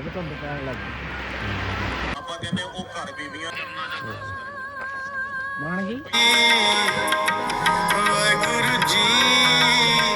ਹੁੰਦੇ ਨੇ ਧੁੰਦ ਪੈਣ ਲੱਗ ਪਈ ਆਪਾਂ ਕਹਿੰਦੇ ਉਹ ਘਰ ਬੀਬੀਆਂ ਮਾਨ ਜੀ? ਵਾਹਿਗੁਰੂ ਜੀ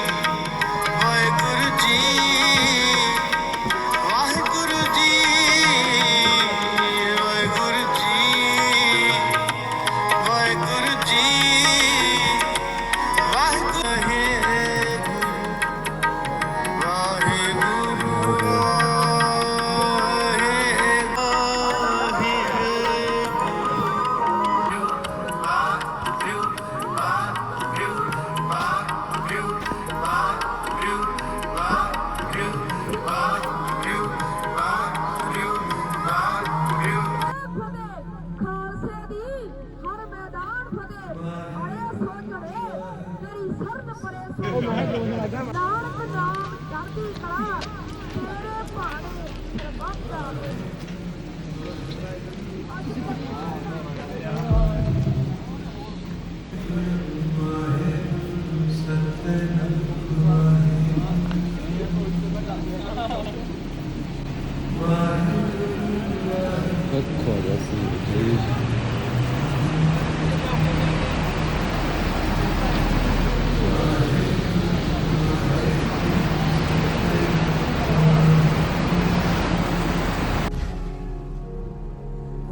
ਮੈਦਾਨ ਫਤਿਹ ਅੜੇ ਸੋਚੜੇ ਤੇਰੀ ਸਰਦ ਪਰੇ ਸੋ ਨਾਨਕ ਨਾਮ ਚੜ੍ਹਦੀ ਕਲਾ, ਤੇਰੇ ਭਾਣੇ ਸਰਬੱਤ ਆਵੇ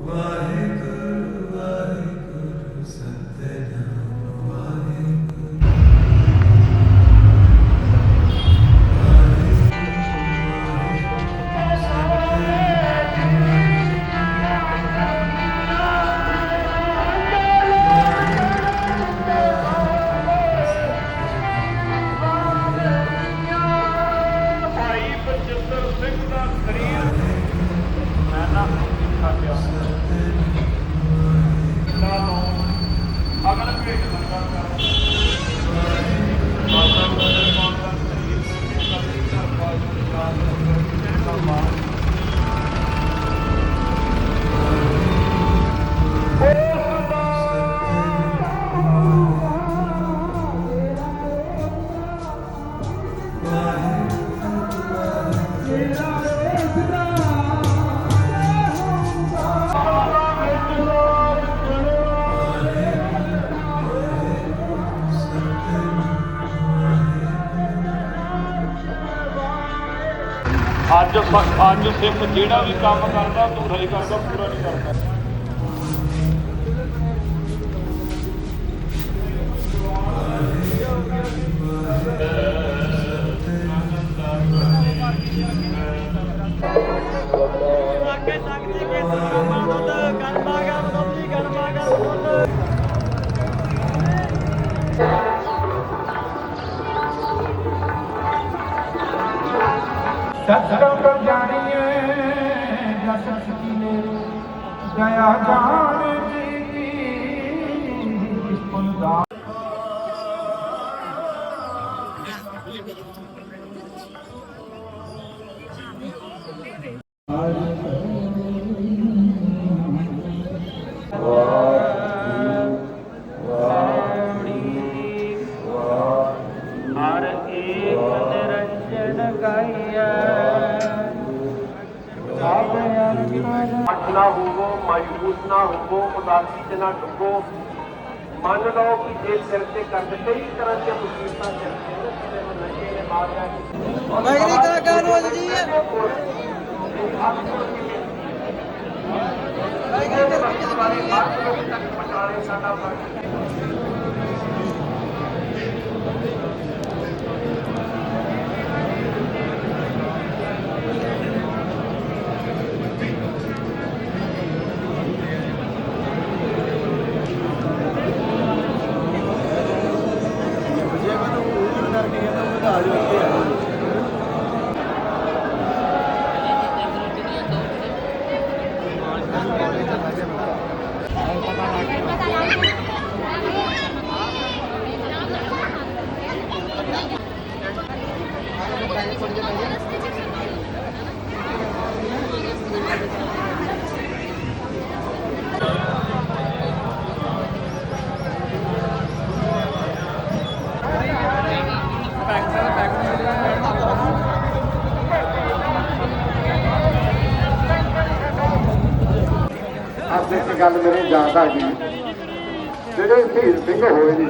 One. ਅੱਜ ਸ- ਅੱਜ ਸਿੱਖ ਜਿਹੜਾ ਵੀ ਕੰਮ ਕਰਦਾ ਧੂਰਾ ਹੀ ਕਰਦਾ ਪੂਰਾ ਨਹੀਂ ਕਰਦਾ। দশা সখিনে দয়া জান কি ना होवो मायूस ना होवो उदासी से ना डुबो। मान लो कि एक करते करते कई तरह से मुसीबत चलते हैं। ਇੱਕ ਗੱਲ ਮੇਰੇ ਜਾ ਆ ਜਿਹੜੇ ਸ਼ਹੀਦ ਸਿੰਘ ਹੋਏ ਨੇ